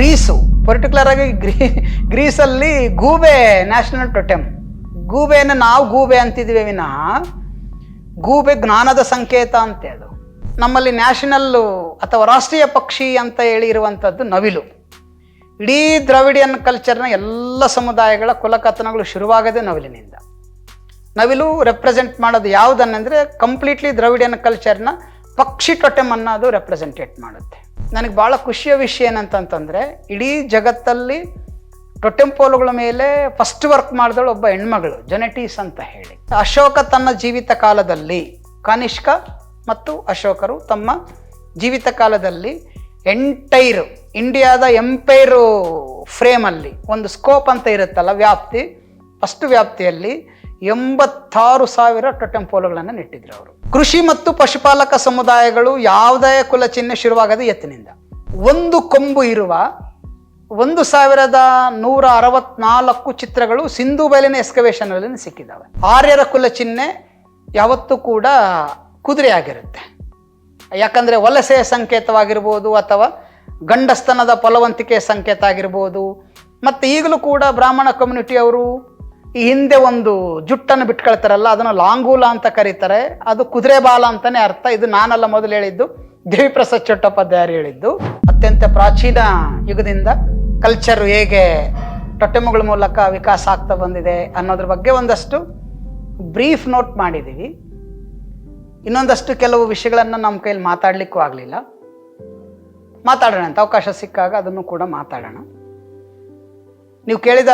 Grease. Particular ಆಗಿ ಗ್ರೀ, ಗ್ರೀಸಲ್ಲಿ ಗೂಬೆ ನ್ಯಾಷನಲ್ ಟೊಟೆಮ್ ಗೂಬೆಯನ್ನು ನಾವು ಗೂಬೆ ಅಂತಿದ್ವಿ ವಿನಃ, ಗೂಬೆ ಜ್ಞಾನದ ಸಂಕೇತ ಅಂತೆ ಅದು. ನಮ್ಮಲ್ಲಿ ನ್ಯಾಷನಲ್ಲು ಅಥವಾ ರಾಷ್ಟ್ರೀಯ ಪಕ್ಷಿ ಅಂತ ಹೇಳಿ ಇರುವಂಥದ್ದು ನವಿಲು. ಇಡೀ ದ್ರಾವಿಡಿಯನ್ ಕಲ್ಚರ್ನ ಎಲ್ಲ ಸಮುದಾಯಗಳ ಕುಲಕಥನಗಳು ಶುರುವಾಗದೆ ನವಿಲಿನಿಂದ. ನವಿಲು ರೆಪ್ರೆಸೆಂಟ್ ಮಾಡೋದು ಯಾವುದನ್ನೆಂದರೆ ಕಂಪ್ಲೀಟ್ಲಿ ದ್ರಾವಿಡಿಯನ್ ಕಲ್ಚರ್ನ ಪಕ್ಷಿ ಟೊಟೆಮ್ ಅನ್ನೋದು ರೆಪ್ರೆಸೆಂಟೇಟ್ ಮಾಡುತ್ತೆ. ನನಗೆ ಭಾಳ ಖುಷಿಯ ವಿಷಯ ಏನಂತಂತಂದರೆ, ಇಡೀ ಜಗತ್ತಲ್ಲಿ ಟೊಟೆಂಪೋಲುಗಳ ಮೇಲೆ ಫಸ್ಟ್ ವರ್ಕ್ ಮಾಡಿದಳು ಒಬ್ಬ ಹೆಣ್ಮಗಳು ಜೆನೆಟಿಸ್ ಅಂತ ಹೇಳಿ. ಅಶೋಕ ತನ್ನ ಜೀವಿತ ಕಾಲದಲ್ಲಿ, ಕನಿಷ್ಕ ಮತ್ತು ಅಶೋಕರು ತಮ್ಮ ಜೀವಿತ ಕಾಲದಲ್ಲಿ ಎಂಟೈರು ಇಂಡಿಯಾದ ಎಂಪೈರು ಫ್ರೇಮಲ್ಲಿ ಒಂದು ಸ್ಕೋಪ್ ಅಂತ ಇರುತ್ತಲ್ಲ ವ್ಯಾಪ್ತಿ ಫಸ್ಟ್ ವ್ಯಾಪ್ತಿಯಲ್ಲಿ ಎಂಬತ್ತಾರು ಸಾವಿರ ಟೊಟೆಂಪೋಲುಗಳನ್ನು ನೆಟ್ಟಿದ್ರು ಅವರು. ಕೃಷಿ ಮತ್ತು ಪಶುಪಾಲಕ ಸಮುದಾಯಗಳು ಯಾವುದೇ ಕುಲ ಚಿಹ್ನೆ ಶುರುವಾಗದೆ ಎತ್ತಿನಿಂದ. ಒಂದು ಕೊಂಬು ಇರುವ ಒಂದು ಸಾವಿರದ ನೂರ ಅರವತ್ನಾಲ್ಕು ಚಿತ್ರಗಳು ಸಿಂಧು ಬಯಲಿನ ಎಸ್ಕವೇಷನಲ್ಲಿ ಸಿಕ್ಕಿದ್ದಾವೆ ಆರ್ಯರ ಕುಲ ಚಿಹ್ನೆ ಯಾವತ್ತೂ ಕೂಡ ಕುದುರೆ ಆಗಿರುತ್ತೆ ಯಾಕಂದರೆ ವಲಸೆಯ ಸಂಕೇತವಾಗಿರ್ಬೋದು ಅಥವಾ ಗಂಡಸ್ತನದ ಫಲವಂತಿಕೆಯ ಸಂಕೇತ ಆಗಿರ್ಬೋದು. ಮತ್ತು ಈಗಲೂ ಕೂಡ ಬ್ರಾಹ್ಮಣ ಕಮ್ಯುನಿಟಿಯವರು ಈ ಹಿಂದೆ ಒಂದು ಜುಟ್ಟನ್ನು ಬಿಟ್ಕೊಳ್ತಾರಲ್ಲ, ಅದನ್ನು ಲಾಂಗೂಲ ಅಂತ ಕರೀತಾರೆ. ಅದು ಕುದುರೆ ಬಾಲ ಅಂತಾನೆ ಅರ್ಥ. ಇದು ನಾನಲ್ಲ ಮೊದಲು ಹೇಳಿದ್ದು. ದೇವಿಪ್ರಸಾದ್ ಚಟ್ಟೋಪಾಧ್ಯಾಯರು ಹೇಳಿದ್ದು. ಅತ್ಯಂತ ಪ್ರಾಚೀನ ಯುಗದಿಂದ ಕಲ್ಚರ್ ಹೇಗೆ ಟೊಟ್ಟೆಮಗಳ ಮೂಲಕ ವಿಕಾಸ ಆಗ್ತಾ ಬಂದಿದೆ ಅನ್ನೋದ್ರ ಬಗ್ಗೆ ಒಂದಷ್ಟು ಬ್ರೀಫ್ ನೋಟ್ ಮಾಡಿದ್ದೀವಿ. ಇನ್ನೊಂದಷ್ಟು ಕೆಲವು ವಿಷಯಗಳನ್ನು ನಮ್ಮ ಕೈಯಲ್ಲಿ ಮಾತಾಡಲಿಕ್ಕೂ ಆಗಲಿಲ್ಲ. ಮಾತಾಡೋಣ ಅಂತ ಅವಕಾಶ ಸಿಕ್ಕಾಗ ಅದನ್ನು ಕೂಡ ಮಾತಾಡೋಣ. ನೀವು ಕೇಳಿದ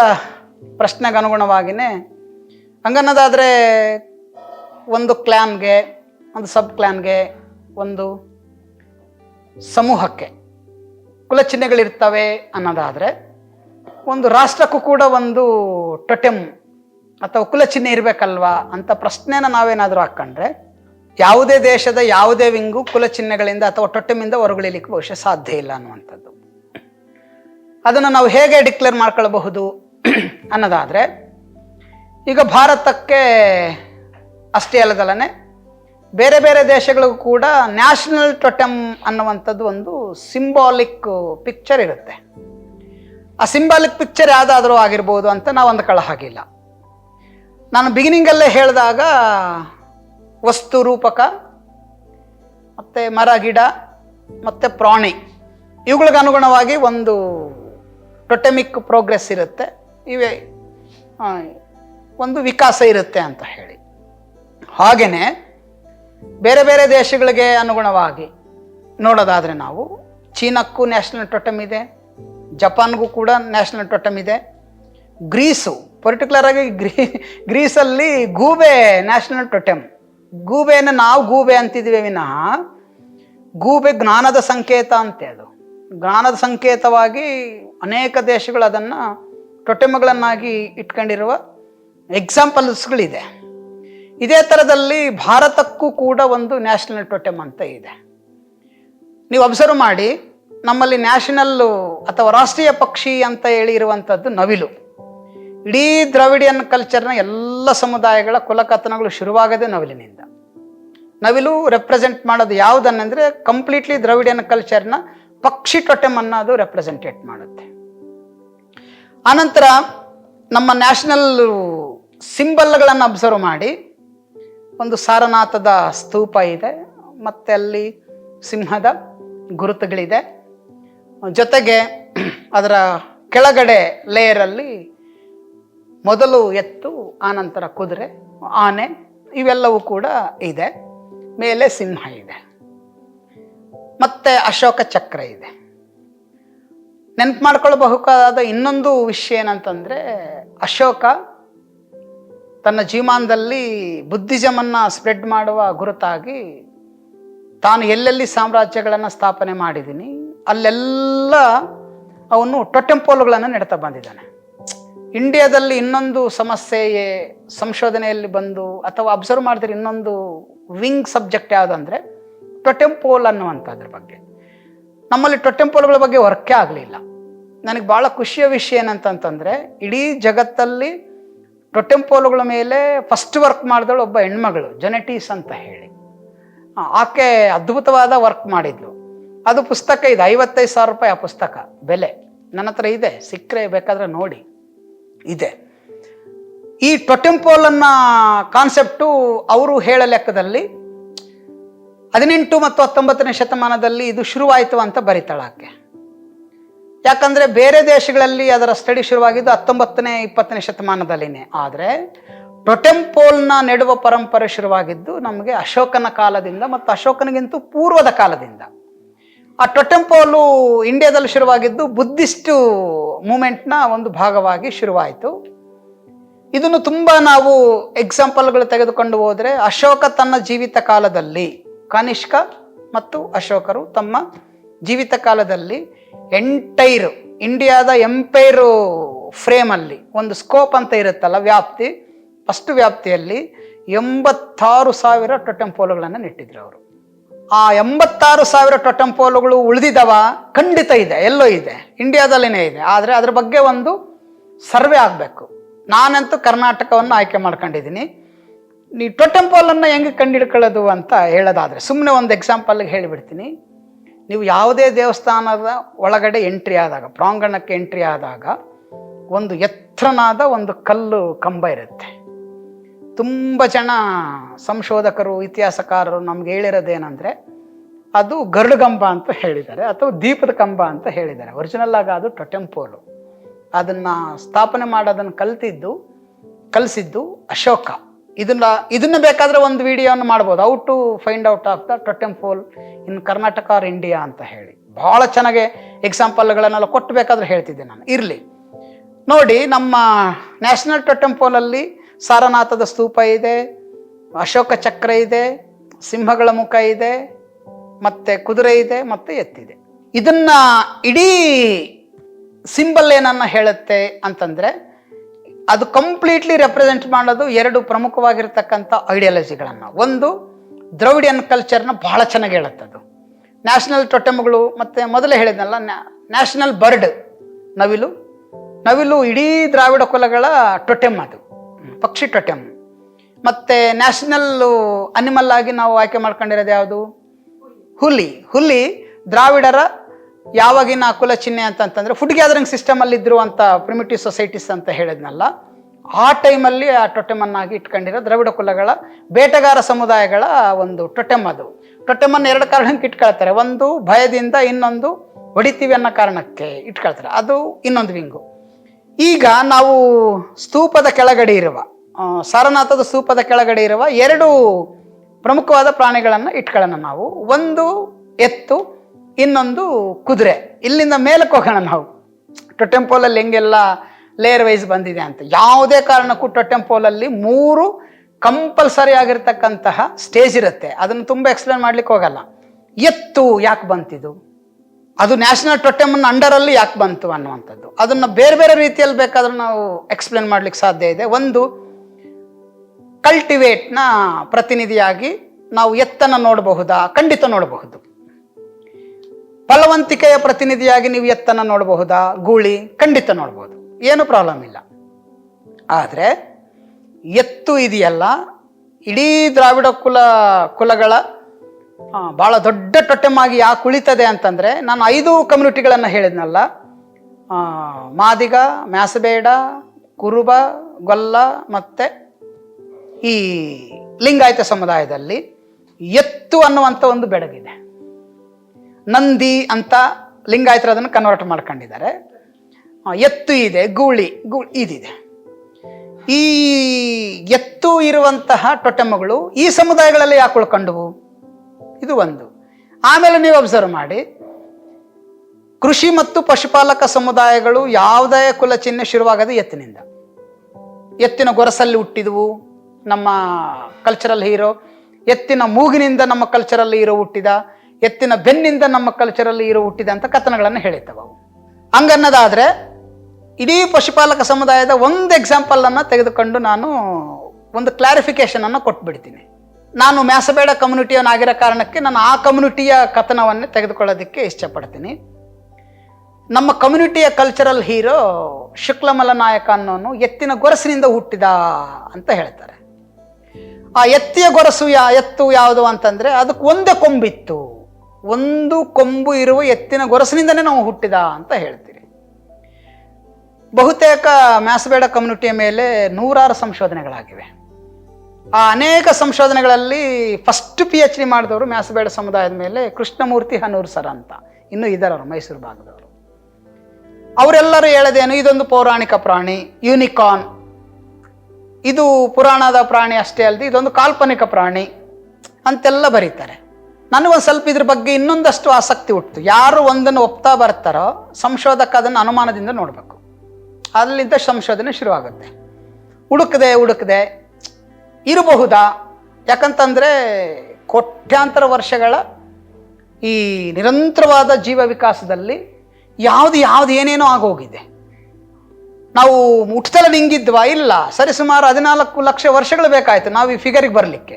ಪ್ರಶ್ನೆಗೆ ಅನುಗುಣವಾಗಿಯೇ ಹಂಗನ್ನೋದಾದರೆ ಒಂದು ಕ್ಲ್ಯಾಮ್ಗೆ ಒಂದು ಸಬ್ ಕ್ಲ್ಯಾಮ್ಗೆ ಒಂದು ಸಮೂಹಕ್ಕೆ ಕುಲಚಿಹ್ನೆಗಳಿರ್ತವೆ ಅನ್ನೋದಾದರೆ ಒಂದು ರಾಷ್ಟ್ರಕ್ಕೂ ಕೂಡ ಒಂದು ಟೊಟೆಮ್ ಅಥವಾ ಕುಲಚಿಹ್ನೆ ಇರಬೇಕಲ್ವಾ ಅಂತ ಪ್ರಶ್ನೆನ ನಾವೇನಾದರೂ ಹಾಕ್ಕೊಂಡ್ರೆ ಯಾವುದೇ ದೇಶದ ಯಾವುದೇ ವಿಂಗು ಕುಲಚಿಹ್ನೆಗಳಿಂದ ಅಥವಾ ಟೊಟೆಮಿಂದ ಹೊರಗುಳಿಲಿಕ್ಕೆ ಬಹುಶಃ ಸಾಧ್ಯ ಇಲ್ಲ ಅನ್ನುವಂಥದ್ದು. ಅದನ್ನು ನಾವು ಹೇಗೆ ಡಿಕ್ಲೇರ್ ಮಾಡ್ಕೊಳ್ಬಹುದು? ಅನ್ನೋದಾದರೆ, ಈಗ ಭಾರತಕ್ಕೆ ಅಷ್ಟೇ ಅಲ್ಲದಲ್ಲೇ ಬೇರೆ ಬೇರೆ ದೇಶಗಳಿಗೂ ಕೂಡ ನ್ಯಾಷನಲ್ ಟೊಟೆಮ್ ಅನ್ನುವಂಥದ್ದು ಒಂದು ಸಿಂಬಾಲಿಕ್ ಪಿಕ್ಚರ್ ಇರುತ್ತೆ. ಆ ಸಿಂಬಾಲಿಕ್ ಪಿಕ್ಚರ್ ಯಾವುದಾದ್ರೂ ಆಗಿರ್ಬೋದು ಅಂತ ನಾವು ಅಂದ್ಕೊಳ್ಳೋ ಹಾಗಿಲ್ಲ ನಾನು ಬಿಗಿನಿಂಗಲ್ಲೇ ಹೇಳಿದಾಗ, ವಸ್ತು ರೂಪಕ, ಮತ್ತು ಮರ, ಗಿಡ, ಮತ್ತು ಪ್ರಾಣಿ ಇವುಗಳಿಗೆ ಅನುಗುಣವಾಗಿ ಒಂದು ಟೊಟೆಮಿಕ್ ಪ್ರೋಗ್ರೆಸ್ ಇರುತ್ತೆ. ಇವೇ ಒಂದು ವಿಕಾಸ ಇರುತ್ತೆ ಅಂತ ಹೇಳಿ. ಹಾಗೆಯೇ ಬೇರೆ ಬೇರೆ ದೇಶಗಳಿಗೆ ಅನುಗುಣವಾಗಿ ನೋಡೋದಾದರೆ ನಾವು ಚೀನಕ್ಕೂ ನ್ಯಾಷನಲ್ ಟೊಟಮ್ ಇದೆ, ಜಪಾನ್ಗೂ ಕೂಡ ನ್ಯಾಷನಲ್ ಟೊಟೆಮ್ ಇದೆ. ಗ್ರೀಸು ಪರ್ಟಿಕ್ಯುಲರ್ ಆಗಿ ಗ್ರೀ, ಗ್ರೀಸಲ್ಲಿ ಗೂಬೆ ನ್ಯಾಷನಲ್ ಟೊಟೆಮ್ ಗೂಬೆಯನ್ನು ನಾವು ಗೂಬೆ ಅಂತಿದ್ವಿ ವಿನಃ, ಗೂಬೆ ಜ್ಞಾನದ ಸಂಕೇತ ಅಂತೆ ಅದು. ಜ್ಞಾನದ ಸಂಕೇತವಾಗಿ ಅನೇಕ ದೇಶಗಳು ಅದನ್ನು ಟೊಟೆಮಗಳನ್ನಾಗಿ ಇಟ್ಕೊಂಡಿರುವ ಎಕ್ಸಾಂಪಲ್ಸ್ಗಳಿದೆ ಇದೇ ಥರದಲ್ಲಿ ಭಾರತಕ್ಕೂ ಕೂಡ ಒಂದು ನ್ಯಾಷನಲ್ ಟೊಟೆಮ್ ಅಂತ ಇದೆ. ನೀವು ಅಬ್ಸರ್ವ್ ಮಾಡಿ, ನಮ್ಮಲ್ಲಿ ನ್ಯಾಷನಲ್ಲು ಅಥವಾ ರಾಷ್ಟ್ರೀಯ ಪಕ್ಷಿ ಅಂತ ಹೇಳಿ ಇರುವಂಥದ್ದು ನವಿಲು. ಇಡೀ ದ್ರಾವಿಡಿಯನ್ ಕಲ್ಚರ್ನ ಎಲ್ಲ ಸಮುದಾಯಗಳ ಕುಲಕಥನಗಳು ಶುರುವಾಗದೆ ನವಿಲಿನಿಂದ. ನವಿಲು ರೆಪ್ರೆಸೆಂಟ್ ಮಾಡೋದು ಯಾವುದನ್ನೆಂದರೆ ಕಂಪ್ಲೀಟ್ಲಿ ದ್ರಾವಿಡಿಯನ್ ಕಲ್ಚರ್ನ ಪಕ್ಷಿ ಟೊಟೆಮ್ ಅನ್ನೋದು ರೆಪ್ರೆಸೆಂಟೇಟ್ ಮಾಡುತ್ತೆ. ಆನಂತರ ನಮ್ಮ ನ್ಯಾಷನಲ್ ಸಿಂಬಲ್ಗಳನ್ನು ಅಬ್ಸರ್ವ್ ಮಾಡಿ ಒಂದು ಸಾರನಾಥದ ಸ್ತೂಪ ಇದೆ, ಮತ್ತು ಅಲ್ಲಿ ಸಿಂಹದ ಗುರುತುಗಳಿದೆ. ಜೊತೆಗೆ ಅದರ ಕೆಳಗಡೆ ಲೇಯರಲ್ಲಿ ಮೊದಲು ಎತ್ತು, ಆನಂತರ ಕುದುರೆ, ಆನೆ ಇವೆಲ್ಲವೂ ಕೂಡ ಇದೆ. ಮೇಲೆ ಸಿಂಹ ಇದೆ. ಮತ್ತೆ ಅಶೋಕ ಚಕ್ರ ಇದೆ. ನೆನ್ಪು ಮಾಡ್ಕೊಳ್ಬಹುದಾದ ಇನ್ನೊಂದು ವಿಷಯ ಏನಂತಂದರೆ, ಅಶೋಕ ತನ್ನ ಜೀವಮಾನದಲ್ಲಿ ಬುದ್ಧಿಜಮನ್ನು ಸ್ಪ್ರೆಡ್ ಮಾಡುವ ಗುರುತಾಗಿ ತಾನು ಎಲ್ಲೆಲ್ಲಿ ಸಾಮ್ರಾಜ್ಯಗಳನ್ನು ಸ್ಥಾಪನೆ ಮಾಡಿದ್ದೀನಿ ಅಲ್ಲೆಲ್ಲ ಅವನು ಟೊಟೆಂಪೋಲ್ಗಳನ್ನು ನೆಡ್ತಾ ಬಂದಿದ್ದಾನೆ. ಇಂಡಿಯಾದಲ್ಲಿ ಇನ್ನೊಂದು ಸಮಸ್ಯೆ ಸಂಶೋಧನೆಯಲ್ಲಿ ಬಂದು ಅಥವಾ ಅಬ್ಸರ್ವ್ ಮಾಡಿದ್ರೆ ಇನ್ನೊಂದು ವಿಂಗ್ ಸಬ್ಜೆಕ್ಟ್ ಯಾವುದಂದರೆ ಟೊಟೆಂಪೋಲ್ ಅನ್ನುವಂಥದ್ರ ಬಗ್ಗೆ. ನಮ್ಮಲ್ಲಿ ಟೊಟ್ಟೆಂಪಲ್ಗಳ ಬಗ್ಗೆ ವರ್ಕೇ ಆಗಲಿಲ್ಲ. ನನಗೆ ಭಾಳ ಖುಷಿಯ ವಿಷಯ ಏನಂತಂತಂದರೆ, ಇಡೀ ಜಗತ್ತಲ್ಲಿ ಟೊಟ್ಟೆಂಪೋಲುಗಳ ಮೇಲೆ ಫಸ್ಟ್ ವರ್ಕ್ ಮಾಡಿದಳು ಒಬ್ಬ ಹೆಣ್ಮಗಳು ಜೆನೆಟೀಸ್ ಅಂತ ಹೇಳಿ. ಆಕೆ ಅದ್ಭುತವಾದ ವರ್ಕ್ ಮಾಡಿದ್ಲು. ಅದು ಪುಸ್ತಕ ಇದೆ, ಐವತ್ತೈದು ಸಾವಿರ ರೂಪಾಯಿ ಆ ಪುಸ್ತಕ, ಬೆಲೆ. ನನ್ನ ಹತ್ರ ಇದೆ, ಸಿಕ್ಕರೆ ಬೇಕಾದ್ರೆ ನೋಡಿ. ಇದೆ. ಈ ಟೊಟೆಂಪೋಲನ್ನ ಕಾನ್ಸೆಪ್ಟು ಅವರು ಹೇಳ ಲೆಕ್ಕದಲ್ಲಿ ಹದಿನೆಂಟು ಮತ್ತು ಹತ್ತೊಂಬತ್ತನೇ ಶತಮಾನದಲ್ಲಿ ಇದು ಶುರುವಾಯಿತು ಅಂತ ಬರಿತಾಳಾಕೆ ಯಾಕಂದರೆ ಬೇರೆ ದೇಶಗಳಲ್ಲಿ ಅದರ ಸ್ಟಡಿ ಶುರುವಾಗಿದ್ದು ಹತ್ತೊಂಬತ್ತನೇ, ಇಪ್ಪತ್ತನೇ ಶತಮಾನದಲ್ಲಿನೇ. ಆದರೆ ಟೊಟೆಂಪೋಲ್ನ ನೆಡುವ ಪರಂಪರೆ ಶುರುವಾಗಿದ್ದು ನಮಗೆ ಅಶೋಕನ ಕಾಲದಿಂದ ಮತ್ತು ಅಶೋಕನಿಗಿಂತ ಪೂರ್ವದ ಕಾಲದಿಂದ. ಆ ಟೊಟೆಂಪೋಲು ಇಂಡಿಯಾದಲ್ಲಿ ಶುರುವಾಗಿದ್ದು ಬುದ್ಧಿಸ್ಟು ಮೂಮೆಂಟ್ನ ಒಂದು ಭಾಗವಾಗಿ ಶುರುವಾಯಿತು. ಇದನ್ನು ತುಂಬ ನಾವು ಎಕ್ಸಾಂಪಲ್ಗಳು ತೆಗೆದುಕೊಂಡು ಹೋದರೆ ಅಶೋಕ ತನ್ನ ಜೀವಿತ ಕಾಲದಲ್ಲಿ ಕನಿಷ್ಕ ಮತ್ತು ಅಶೋಕರು ತಮ್ಮ ಜೀವಿತ ಕಾಲದಲ್ಲಿ ಎಂಟೈರ್, ಇಂಡಿಯಾದ ಎಂಪೈರು ಫ್ರೇಮಲ್ಲಿ ಒಂದು ಸ್ಕೋಪ್ ಅಂತ ಇರುತ್ತಲ್ಲ ವ್ಯಾಪ್ತಿ, ಫಸ್ಟ್ ವ್ಯಾಪ್ತಿಯಲ್ಲಿ ಎಂಬತ್ತಾರು ಸಾವಿರ ಟೊಟೆಂಪೋಲುಗಳನ್ನು ನೆಟ್ಟಿದ್ರು ಅವರು. ಆ ಎಂಬತ್ತಾರು ಸಾವಿರ ಟೊಟೆಂಪೋಲುಗಳು ಉಳಿದಿದವ ಖಂಡಿತ ಇದೆ, ಎಲ್ಲೋ ಇದೆ ಇಂಡಿಯಾದಲ್ಲೇ ಇದೆ. ಆದರೆ ಅದ್ರ ಬಗ್ಗೆ ಒಂದು ಸರ್ವೆ ಆಗಬೇಕು. ನಾನಂತೂ ಕರ್ನಾಟಕವನ್ನು ಆಯ್ಕೆ ಮಾಡ್ಕೊಂಡಿದ್ದೀನಿ. ನೀ ಟೊಟೆಂಪೋಲನ್ನು ಹೆಂಗೆ ಕಂಡಿಡ್ಕೊಳ್ಳೋದು ಅಂತ ಹೇಳೋದಾದರೆ ಸುಮ್ಮನೆ ಒಂದು ಎಕ್ಸಾಂಪಲ್ಗೆ ಹೇಳಿಬಿಡ್ತೀನಿ. ನೀವು ಯಾವುದೇ ದೇವಸ್ಥಾನದ ಒಳಗಡೆ ಎಂಟ್ರಿ ಆದಾಗ, ಪ್ರಾಂಗಣಕ್ಕೆ ಎಂಟ್ರಿ ಆದಾಗ ಒಂದು ಎತ್ತರನಾದ ಒಂದು ಕಲ್ಲು ಕಂಬ ಇರುತ್ತೆ. ತುಂಬ ಜನ ಸಂಶೋಧಕರು, ಇತಿಹಾಸಕಾರರು ನಮ್ಗೆ ಹೇಳಿರೋದೇನೆಂದರೆ, ಅದು ಗರುಡುಗಂಬ ಅಂತ ಹೇಳಿದ್ದಾರೆ, ಅಥವಾ ದೀಪದ ಕಂಬ ಅಂತ ಹೇಳಿದ್ದಾರೆ. ಒರಿಜಿನಲ್ ಆಗ ಅದು ಟೊಟೆಂಪೋಲು. ಅದನ್ನು ಸ್ಥಾಪನೆ ಮಾಡೋದನ್ನು ಕಲ್ತಿದ್ದು, ಕಲಿಸಿದ್ದು ಅಶೋಕ. ಇದನ್ನ ಇದನ್ನ ಬೇಕಾದ್ರೆ ಒಂದು ವಿಡಿಯೋವನ್ನು ಮಾಡ್ಬೋದು. How to find out of the totem pole in Karnataka or India ಅಂತ ಹೇಳಿ. ಭಾಳ ಚೆನ್ನಾಗಿ ಎಕ್ಸಾಂಪಲ್ಗಳನ್ನೆಲ್ಲ ಕೊಟ್ಟು ಬೇಕಾದ್ರೆ ಹೇಳ್ತಿದ್ದೆ ನಾನು. ಇರಲಿ. ನೋಡಿ, ನಮ್ಮ ನ್ಯಾಷನಲ್ ಟೊಟೆಂಪೋಲಲ್ಲಿ ಸಾರನಾಥದ ಸ್ತೂಪ ಇದೆ, ಅಶೋಕ ಚಕ್ರ ಇದೆ, ಸಿಂಹಗಳ ಮುಖ ಇದೆ, ಮತ್ತೆ ಕುದುರೆ ಇದೆ, ಮತ್ತೆ ಎತ್ತಿದೆ ಇದನ್ನ ಇಡೀ ಸಿಂಬಲ್ ಏನನ್ನ ಹೇಳುತ್ತೆ ಅಂತಂದ್ರೆ ಅದು ಕಂಪ್ಲೀಟ್ಲಿ ರೆಪ್ರೆಸೆಂಟ್ ಮಾಡೋದು ಎರಡು ಪ್ರಮುಖವಾಗಿರ್ತಕ್ಕಂಥ ಐಡಿಯಾಲಜಿಗಳನ್ನು ಒಂದು ದ್ರವಿಡಿಯನ್ ಕಲ್ಚರ್ನ ಬಹಳ ಚೆನ್ನಾಗಿ ಹೇಳುತ್ತೆ ಅದು. ನ್ಯಾಷನಲ್ ಟೊಟೆಮ್ಗಳು ಮತ್ತು ಮೊದಲೇ ಹೇಳಿದ್ನಲ್ಲ ನ್ಯಾಷನಲ್ ಬರ್ಡ್ ನವಿಲು. ನವಿಲು ಇಡೀ ದ್ರಾವಿಡ ಕುಲಗಳ ಟೊಟೆಮ್ ಅದು. ಪಕ್ಷಿ ಟೊಟೆಮ್ ಮತ್ತು ನ್ಯಾಷನಲ್ ಅನಿಮಲ್ ಆಗಿ ನಾವು ಆಯ್ಕೆ ಮಾಡ್ಕೊಂಡಿರೋದು ಯಾವುದು? ಹುಲಿ. ಹುಲಿ ದ್ರಾವಿಡರ ಯಾವಾಗಿನ ಕುಲ ಚಿಹ್ನೆ ಅಂತಂತಂದ್ರೆ ಫುಡ್ ಗ್ಯಾದರಿಂಗ್ ಸಿಸ್ಟಮಲ್ಲಿ ಇದ್ರುವಂತ ಪ್ರಿಮಿಟಿವ್ ಸೊಸೈಟೀಸ್ ಅಂತ ಹೇಳಿದ್ನಲ್ಲ, ಆ ಟೈಮಲ್ಲಿ ಆ ಟೊಟೆಮನ್ನಾಗಿ ಇಟ್ಕೊಂಡಿರೋ ದ್ರವಿಡ ಕುಲಗಳ ಬೇಟೆಗಾರ ಸಮುದಾಯಗಳ ಒಂದು ಟೊಟೆಮ್ ಅದು. ಟೊಟೆಮನ್ನು ಎರಡು ಕಾರಣಕ್ಕೆ ಇಟ್ಕೊಳ್ತಾರೆ? ಒಂದು ಭಯದಿಂದ ಇನ್ನೊಂದು ಹೊಡಿತೀವಿ ಅನ್ನೋ ಕಾರಣಕ್ಕೆ ಇಟ್ಕೊಳ್ತಾರೆ. ಅದು ಇನ್ನೊಂದು ವಿಂಗು. ಈಗ ನಾವು ಸ್ತೂಪದ ಕೆಳಗಡೆ ಇರುವ ಸಾರನಾಥದ ಸ್ತೂಪದ ಕೆಳಗಡೆ ಇರುವ ಎರಡು ಪ್ರಮುಖವಾದ ಪ್ರಾಣಿಗಳನ್ನು ಇಟ್ಕೊಳ್ಳೋಣ ನಾವು. ಒಂದು ಎತ್ತು ಇನ್ನೊಂದು ಕುದುರೆ. ಇಲ್ಲಿಂದ ಮೇಲಕ್ಕೆ ಹೋಗೋಣ ನಾವು. ಟೊಟೆಂಪೋಲಲ್ಲಿ ಹೆಂಗೆಲ್ಲ ಲೇಯರ್ ವೈಸ್ ಬಂದಿದೆ ಅಂತ. ಯಾವುದೇ ಕಾರಣಕ್ಕೂ ಟೊಟೆಂಪೋಲಲ್ಲಿ ಮೂರು ಕಂಪಲ್ಸರಿ ಆಗಿರ್ತಕ್ಕಂತಹ ಸ್ಟೇಜ್ ಇರುತ್ತೆ. ಅದನ್ನು ತುಂಬ ಎಕ್ಸ್ಪ್ಲೇನ್ ಮಾಡ್ಲಿಕ್ಕೆ ಹೋಗಲ್ಲ. ಎತ್ತು ಯಾಕೆ ಬಂತಿದು? ಅದು ನ್ಯಾಷನಲ್ ಟೊಟೆಮನ್ ಅಂಡರಲ್ಲಿ ಯಾಕೆ ಬಂತು ಅನ್ನುವಂಥದ್ದು. ಅದನ್ನು ಬೇರೆ ಬೇರೆ ರೀತಿಯಲ್ಲಿ ಬೇಕಾದರೂ ನಾವು ಎಕ್ಸ್ಪ್ಲೇನ್ ಮಾಡ್ಲಿಕ್ಕೆ ಸಾಧ್ಯ ಇದೆ. ಒಂದು ಕಲ್ಟಿವೇಟ್ನ ಪ್ರತಿನಿಧಿಯಾಗಿ ನಾವು ಎತ್ತನ್ನು ನೋಡಬಹುದಾ? ಖಂಡಿತ ನೋಡಬಹುದು. ಫಲವಂತಿಕೆಯ ಪ್ರತಿನಿಧಿಯಾಗಿ ನೀವು ಎತ್ತನ್ನು ನೋಡಬಹುದಾ? ಗೂಳಿ ಖಂಡಿತ ನೋಡ್ಬೋದು ಏನು ಪ್ರಾಬ್ಲಮ್ ಇಲ್ಲ. ಆದರೆ ಎತ್ತು ಇದೆಯಲ್ಲ, ಇಡೀ ದ್ರಾವಿಡ ಕುಲ, ಕುಲಗಳ ಭಾಳ ದೊಡ್ಡ ಟೊಟ್ಟೆಮಾಗಿ ಯಾಕೆ ಉಳಿತದೆ ಅಂತಂದರೆ, ನಾನು ಐದು ಕಮ್ಯುನಿಟಿಗಳನ್ನು ಹೇಳಿದ್ನಲ್ಲ. ಮಾದಿಗ, ಮ್ಯಾಸಬೇಡ, ಕುರುಬ, ಗೊಲ್ಲ ಮತ್ತು ಈ ಲಿಂಗಾಯತ ಸಮುದಾಯದಲ್ಲಿ ಎತ್ತು ಅನ್ನುವಂಥ ಒಂದು ಬೆಡಗಿದೆ. ನಂದಿ ಅಂತ ಲಿಂಗಾಯತರು ಅದನ್ನು ಕನ್ವರ್ಟ್ ಮಾಡ್ಕೊಂಡಿದ್ದಾರೆ. ಎತ್ತು ಇದೆ, ಗೂಳಿ, ಗೂ, ಇದಿದೆ. ಈ ಎತ್ತು ಇರುವಂತಹ ಟೊಟೆಮ್ಮಗಳು ಈ ಸಮುದಾಯಗಳಲ್ಲಿ ಯಾಕೆ ಉಳ್ಕೊಂಡವು? ಇದು ಒಂದು. ಆಮೇಲೆ ನೀವು ಅಬ್ಸರ್ವ್ ಮಾಡಿ, ಕೃಷಿ ಮತ್ತು ಪಶುಪಾಲಕ ಸಮುದಾಯಗಳು ಯಾವುದೇ ಕುಲ ಚಿಹ್ನೆ ಶುರುವಾಗದು ಎತ್ತಿನಿಂದ. ಎತ್ತಿನ ಗೊರಸಲ್ಲಿ ಹುಟ್ಟಿದವು, ನಮ್ಮ ಕಲ್ಚರಲ್ ಹೀರೋ ಎತ್ತಿನ ಮೂಗಿನಿಂದ ನಮ್ಮ ಕಲ್ಚರಲ್ಲಿ ಹೀರೋ ಹುಟ್ಟಿದ. ಎತ್ತಿನ ಬೆನ್ನಿಂದ ನಮ್ಮ ಕಲ್ಚರಲ್ಲಿ ಇರೋ ಹುಟ್ಟಿದ ಅಂತ ಕಥನಗಳನ್ನು ಹೇಳಿರ್ತವೆ ಅವು. ಹಂಗನ್ನೋದಾದರೆ, ಇಡೀ ಪಶುಪಾಲಕ ಸಮುದಾಯದ ಒಂದು ಎಕ್ಸಾಂಪಲನ್ನು ತೆಗೆದುಕೊಂಡು ನಾನು ಒಂದು ಕ್ಲಾರಿಫಿಕೇಶನನ್ನು ಕೊಟ್ಬಿಡ್ತೀನಿ. ನಾನು ಮ್ಯಾಸಬೇಡ ಕಮ್ಯುನಿಟಿಯವನಾಗಿರೋ ಕಾರಣಕ್ಕೆ ನಾನು ಆ ಕಮ್ಯುನಿಟಿಯ ಕಥನವನ್ನೇ ತೆಗೆದುಕೊಳ್ಳೋದಕ್ಕೆ ಇಷ್ಟಪಡ್ತೀನಿ. ನಮ್ಮ ಕಮ್ಯುನಿಟಿಯ ಕಲ್ಚರಲ್ ಹೀರೋ ಶುಕ್ಲಮಲ ನಾಯಕ ಅನ್ನೋನು ಎತ್ತಿನ ಗೊರಸಿನಿಂದ ಹುಟ್ಟಿದ ಅಂತ ಹೇಳ್ತಾರೆ. ಆ ಎತ್ತಿಯ ಗೊರಸು ಯಾ, ಎತ್ತು ಯಾವುದು ಅಂತಂದರೆ, ಅದಕ್ಕೆ ಒಂದೇ ಕೊಂಬಿತ್ತು. ಒಂದು ಕೊಂಬು ಇರುವ ಎತ್ತಿನ ಗೊರಸಿನಿಂದನೇ ನಾವು ಹುಟ್ಟಿದ ಅಂತ ಹೇಳ್ತೀರಿ. ಬಹುತೇಕ ಮ್ಯಾಸಬೇಡ ಕಮ್ಯುನಿಟಿಯ ಮೇಲೆ ನೂರಾರು ಸಂಶೋಧನೆಗಳಾಗಿವೆ. ಆ ಅನೇಕ ಸಂಶೋಧನೆಗಳಲ್ಲಿ ಫಸ್ಟ್ ಪಿ ಎಚ್ ಡಿ ಮಾಡಿದವರು ಮ್ಯಾಸಬೇಡ ಸಮುದಾಯದ ಮೇಲೆ ಕೃಷ್ಣಮೂರ್ತಿ ಹನೂರ್ ಸರ್ ಅಂತ, ಇನ್ನು ಇದರವರು ಮೈಸೂರು ಭಾಗದವರು. ಅವರೆಲ್ಲರೂ ಹೇಳದೇನು, ಇದೊಂದು ಪೌರಾಣಿಕ ಪ್ರಾಣಿ ಯೂನಿಕಾನ್ ಇದು ಪುರಾಣದ ಪ್ರಾಣಿ ಅಷ್ಟೇ ಅಲ್ಲದೆ ಇದೊಂದು ಕಾಲ್ಪನಿಕ ಪ್ರಾಣಿ ಅಂತೆಲ್ಲ ಬರೀತಾರೆ. ನನಗೊಂದು ಸ್ವಲ್ಪ ಇದ್ರ ಬಗ್ಗೆ ಇನ್ನೊಂದಷ್ಟು ಆಸಕ್ತಿ ಹುಟ್ಟಿತು ಯಾರು ಒಂದನ್ನು ಒಪ್ತಾ ಬರ್ತಾರೋ ಸಂಶೋಧಕ ಅದನ್ನು ಅನುಮಾನದಿಂದ ನೋಡಬೇಕು. ಅಲ್ಲಿಂದ ಸಂಶೋಧನೆ ಶುರುವಾಗುತ್ತೆ. ಹುಡುಕದೆ ಹುಡುಕದೆ ಇರಬಹುದಾ? ಯಾಕಂತಂದರೆ ಕೋಟ್ಯಾಂತರ ವರ್ಷಗಳ ಈ ನಿರಂತರವಾದ ಜೀವ ವಿಕಾಸದಲ್ಲಿ ಯಾವುದು ಯಾವುದು ಏನೇನೋ ಆಗೋಗಿದೆ. ನಾವು ಹುಟ್ಟತಲ ನಿಂಗಿದ್ವಾ ಇಲ್ಲ. ಸರಿಸುಮಾರು ಹದಿನಾಲ್ಕು ಲಕ್ಷ ವರ್ಷಗಳು ಬೇಕಾಯಿತು ನಾವು ಈ ಫಿಗರಿಗೆ ಬರಲಿಕ್ಕೆ.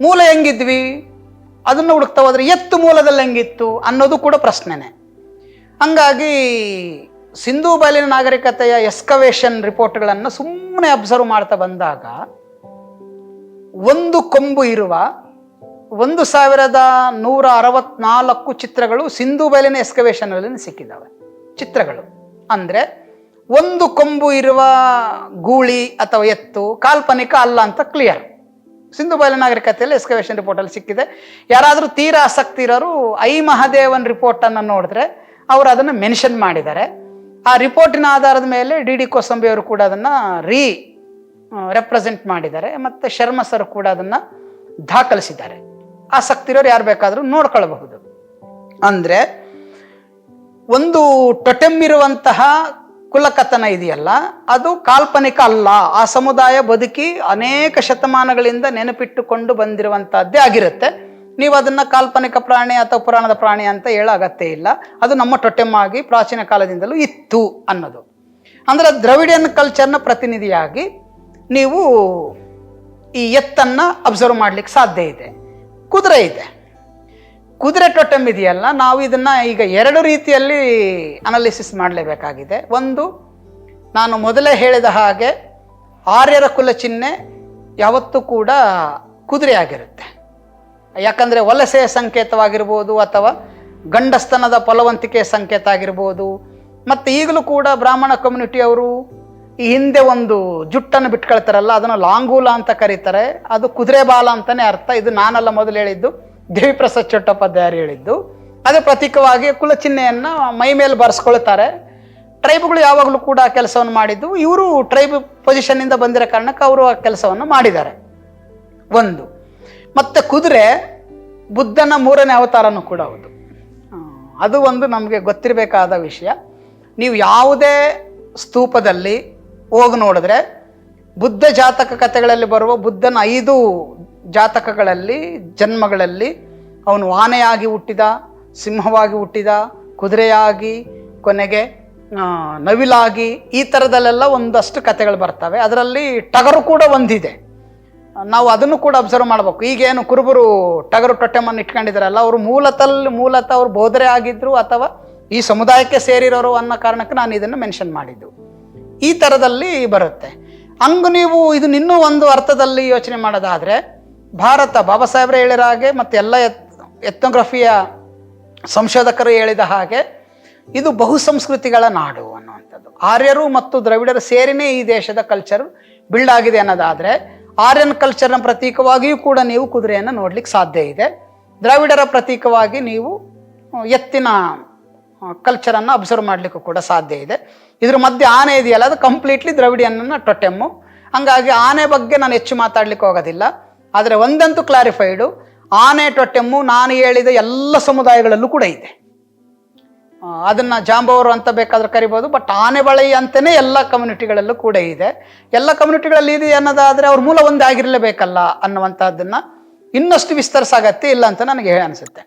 ಮೂಲ ಹೆಂಗಿದ್ವಿ? ಅದನ್ನು ಹುಡುಕ್ತಾ ಹೋದ್ರೆ ಎತ್ತು ಮೂಲದಲ್ಲಿ ಹೆಂಗಿತ್ತು ಅನ್ನೋದು ಕೂಡ ಪ್ರಶ್ನೆನೆ. ಹಂಗಾಗಿ ಸಿಂಧೂ ಬಯಲಿನ ನಾಗರಿಕತೆಯ ಎಸ್ಕವೇಷನ್ ರಿಪೋರ್ಟ್ಗಳನ್ನು ಸುಮ್ಮನೆ ಅಬ್ಸರ್ವ್ ಮಾಡ್ತಾ ಬಂದಾಗ, ಒಂದು ಕೊಂಬು ಇರುವ ಒಂದು ಸಾವಿರದ ನೂರ ಅರವತ್ನಾಲ್ಕು ಚಿತ್ರಗಳು ಸಿಂಧೂ ಬಯಲಿನ ಎಸ್ಕವೇಷನ್ಗಳಲ್ಲಿ ಸಿಕ್ಕಿದ್ದಾವೆ ಚಿತ್ರಗಳು. ಅಂದರೆ ಒಂದು ಕೊಂಬು ಇರುವ ಗೂಳಿ ಅಥವಾ ಎತ್ತು ಕಾಲ್ಪನಿಕ ಅಲ್ಲ ಅಂತ ಕ್ಲಿಯರ್ ಸಿಂಧು ಬಯಲು ನಾಗರಿಕತೆಯಲ್ಲಿ ಎಸ್ಕವೇಷನ್ ರಿಪೋರ್ಟಲ್ಲಿ ಸಿಕ್ಕಿದೆ. ಯಾರಾದರೂ ತೀರಾ ಆಸಕ್ತಿ ಇರೋರು ಐ ಮಹಾದೇವನ್ ರಿಪೋರ್ಟನ್ನು ನೋಡಿದ್ರೆ ಅವರು ಅದನ್ನು ಮೆನ್ಷನ್ ಮಾಡಿದ್ದಾರೆ. ಆ ರಿಪೋರ್ಟಿನ ಆಧಾರದ ಮೇಲೆ ಡಿ ಡಿ ಕೋಸಂಬಿ ಅವರು ಕೂಡ ಅದನ್ನು ರೀ ರೆಪ್ರೆಸೆಂಟ್ ಮಾಡಿದ್ದಾರೆ. ಮತ್ತು ಶರ್ಮ ಸರ್ ಕೂಡ ಅದನ್ನು ದಾಖಲಿಸಿದ್ದಾರೆ. ಆಸಕ್ತಿ ಇರೋರು ಯಾರು ಬೇಕಾದರೂ ನೋಡ್ಕೊಳ್ಬಹುದು. ಅಂದರೆ ಒಂದು ಟೊಟೆಮ್ ಇರುವಂತಹ ಕುಲಕಥನ ಇದೆಯಲ್ಲ, ಅದು ಕಾಲ್ಪನಿಕ ಅಲ್ಲ. ಆ ಸಮುದಾಯ ಬದುಕಿ ಅನೇಕ ಶತಮಾನಗಳಿಂದ ನೆನಪಿಟ್ಟುಕೊಂಡು ಬಂದಿರುವಂಥದ್ದೇ ಆಗಿರುತ್ತೆ. ನೀವು ಅದನ್ನ ಕಾಲ್ಪನಿಕ ಪ್ರಾಣಿ ಅಥವಾ ಪುರಾಣದ ಪ್ರಾಣಿ ಅಂತ ಹೇಳೋ ಅಗತ್ಯ ಇಲ್ಲ. ಅದು ನಮ್ಮ ಟೊಟ್ಟೆಮ್ಮಾಗಿ ಪ್ರಾಚೀನ ಕಾಲದಿಂದಲೂ ಇತ್ತು ಅನ್ನೋದು. ಅಂದ್ರೆ ದ್ರವಿಡಿಯನ್ ಕಲ್ಚರ್ನ ಪ್ರತಿನಿಧಿಯಾಗಿ ನೀವು ಈ ಎತ್ತನ್ನು ಅಬ್ಸರ್ವ್ ಮಾಡ್ಲಿಕ್ಕೆ ಸಾಧ್ಯ ಇದೆ. ಕುದುರೆ ಇದೆ. ಕುದುರೆ ಟೊಟಮ್ ಇದೆಯಲ್ಲ, ನಾವು ಇದನ್ನ ಈಗ ಎರಡು ರೀತಿಯಲ್ಲಿ ಅನಾಲಿಸಿಸ್ ಮಾಡಲೇಬೇಕಾಗಿದೆ. ಒಂದು, ನಾನು ಮೊದಲೇ ಹೇಳಿದ ಹಾಗೆ ಆರ್ಯರ ಕುಲ ಚಿಹ್ನೆ ಯಾವತ್ತೂ ಕೂಡ ಕುದುರೆ ಆಗಿರುತ್ತೆ ಯಾಕಂದರೆ ವಲಸೆಯ ಸಂಕೇತವಾಗಿರ್ಬೋದು ಅಥವಾ ಗಂಡಸ್ತನದ ಫಲವಂತಿಕೆಯ ಸಂಕೇತ ಆಗಿರ್ಬೋದು, ಮತ್ತು ಈಗಲೂ ಕೂಡ ಬ್ರಾಹ್ಮಣ ಕಮ್ಯುನಿಟಿಯವರು ಈ ಹಿಂದೆ ಒಂದು ಜುಟ್ಟನ್ನು ಬಿಟ್ಕೊಳ್ತಾರಲ್ಲ, ಅದನ್ನು ಲಾಂಗೂಲ ಅಂತ ಕರೀತಾರೆ. ಅದು ಕುದುರೆ ಬಾಲ ಅಂತಲೇ ಅರ್ಥ. ಇದು ನಾನಲ್ಲ ಮೊದಲು ಹೇಳಿದ್ದು. ದೇವಿಪ್ರಸಾದ್ ಚಟ್ಟೋಪಾಧ್ಯಾಯರು ಹೇಳಿದ್ದು, ಅದೇ ಪ್ರತೀಕವಾಗಿ ಕುಲಚಿಹ್ನೆಯನ್ನು ಮೈ ಮೇಲೆ ಬರೆಸ್ಕೊಳ್ತಾರೆ. ಟ್ರೈಬ್ಗಳು ಯಾವಾಗಲೂ ಕೂಡ ಕೆಲಸವನ್ನು ಮಾಡಿದ್ದು, ಇವರು ಟ್ರೈಬ್ ಪೊಸಿಷನ್ನಿಂದ ಬಂದಿರೋ ಕಾರಣಕ್ಕೆ ಅವರು ಆ ಕೆಲಸವನ್ನು ಮಾಡಿದ್ದಾರೆ. ಒಂದು. ಮತ್ತು ಕುದುರೆ ಬುದ್ಧನ ಮೂರನೇ ಅವತಾರನೂ ಕೂಡ ಹೌದು. ಅದು ಒಂದು ನಮಗೆ ಗೊತ್ತಿರಬೇಕಾದ ವಿಷಯ. ನೀವು ಯಾವುದೇ ಸ್ತೂಪದಲ್ಲಿ ಹೋಗಿ ನೋಡಿದ್ರೆ ಬುದ್ಧ ಜಾತಕ ಕಥೆಗಳಲ್ಲಿ ಬರುವ ಬುದ್ಧನ ಐದು ಜಾತಕಗಳಲ್ಲಿ, ಜನ್ಮಗಳಲ್ಲಿ ಅವನು ಆನೆಯಾಗಿ ಹುಟ್ಟಿದ, ಸಿಂಹವಾಗಿ ಹುಟ್ಟಿದ, ಕುದುರೆಯಾಗಿ, ಕೊನೆಗೆ ನವಿಲಾಗಿ ಈ ಥರದಲ್ಲೆಲ್ಲ ಒಂದಷ್ಟು ಕಥೆಗಳು ಬರ್ತವೆ. ಅದರಲ್ಲಿ ಟಗರು ಕೂಡ ಒಂದಿದೆ. ನಾವು ಅದನ್ನು ಕೂಡ ಅಬ್ಸರ್ವ್ ಮಾಡಬೇಕು. ಈಗೇನು ಕುರುಬರು ಟಗರು ಟೊಟ್ಟೆಮನ್ನು ಇಟ್ಕೊಂಡಿದ್ದಾರಲ್ಲ, ಅವರು ಮೂಲತಲ್ಲಿ ಮೂಲತಃ ಅವರು ಬೋಧರೆ ಆಗಿದ್ರು ಅಥವಾ ಈ ಸಮುದಾಯಕ್ಕೆ ಸೇರಿರೋರು ಅನ್ನೋ ಕಾರಣಕ್ಕೆ ನಾನು ಇದನ್ನು ಮೆನ್ಷನ್ ಮಾಡಿದ್ದು. ಈ ಥರದಲ್ಲಿ ಬರುತ್ತೆ. ಹಂಗೆ ನೀವು ಇದನ್ನ ಇನ್ನೂ ಒಂದು ಅರ್ಥದಲ್ಲಿ ಯೋಚನೆ ಮಾಡೋದಾದರೆ ಭಾರತ ಬಾಬಾ ಸಾಹೇಬ್ರೆ ಹೇಳಿರೋ ಹಾಗೆ ಮತ್ತು ಎಲ್ಲ ಎತ್ ಎತ್ನೋಗ್ರಫಿಯ ಸಂಶೋಧಕರು ಹೇಳಿದ ಹಾಗೆ ಇದು ಬಹು ಸಂಸ್ಕೃತಿಗಳ ನಾಡು ಅನ್ನುವಂಥದ್ದು. ಆರ್ಯರು ಮತ್ತು ದ್ರವಿಡರು ಸೇರಿನೇ ಈ ದೇಶದ ಕಲ್ಚರ್ ಬಿಲ್ಡ್ ಆಗಿದೆ ಅನ್ನೋದಾದರೆ ಆರ್ಯನ್ ಕಲ್ಚರ್ನ ಪ್ರತೀಕವಾಗಿಯೂ ಕೂಡ ನೀವು ಕುದುರೆಯನ್ನು ನೋಡ್ಲಿಕ್ಕೆ ಸಾಧ್ಯ ಇದೆ. ದ್ರಾವಿಡರ ಪ್ರತೀಕವಾಗಿ ನೀವು ಎತ್ತಿನ ಕಲ್ಚರನ್ನು ಅಬ್ಸರ್ವ್ ಮಾಡಲಿಕ್ಕೂ ಕೂಡ ಸಾಧ್ಯ ಇದೆ. ಇದ್ರ ಮಧ್ಯೆ ಆನೆ ಇದೆಯಲ್ಲ, ಅದು ಕಂಪ್ಲೀಟ್ಲಿ ದ್ರವಿಡಿಯನ್ನ ಟೊಟೆಮ್ಮು ಹಂಗಾಗಿ ಆನೆ ಬಗ್ಗೆ ನಾನು ಹೆಚ್ಚು ಮಾತಾಡ್ಲಿಕ್ಕೆ ಹೋಗೋದಿಲ್ಲ. ಆದರೆ ಒಂದಂತೂ ಕ್ಲಾರಿಫೈಡು ಆನೆ ಟೊಟ್ಟೆಮ್ಮು ನಾನು ಹೇಳಿದ ಎಲ್ಲ ಸಮುದಾಯಗಳಲ್ಲೂ ಕೂಡ ಇದೆ. ಅದನ್ನು ಜಾಂಬವರು ಅಂತ ಬೇಕಾದ್ರೆ ಕರಿಬೋದು ಬಟ್ ಆನೆ ಬಳಿ ಅಂತಲೇ ಎಲ್ಲ ಕಮ್ಯುನಿಟಿಗಳಲ್ಲೂ ಕೂಡ ಇದೆ. ಎಲ್ಲ ಕಮ್ಯುನಿಟಿಗಳಲ್ಲಿ ಇದೆ ಅನ್ನೋದಾದರೆ ಅವ್ರ ಮೂಲ ಒಂದೇ ಆಗಿರಲೇಬೇಕಲ್ಲ ಅನ್ನುವಂಥದ್ದನ್ನು ಇನ್ನಷ್ಟು ವಿಸ್ತರಿಸಾಗತ್ತೆ ಇಲ್ಲ ಅಂತ ನನಗೆ ಅನಿಸುತ್ತೆ.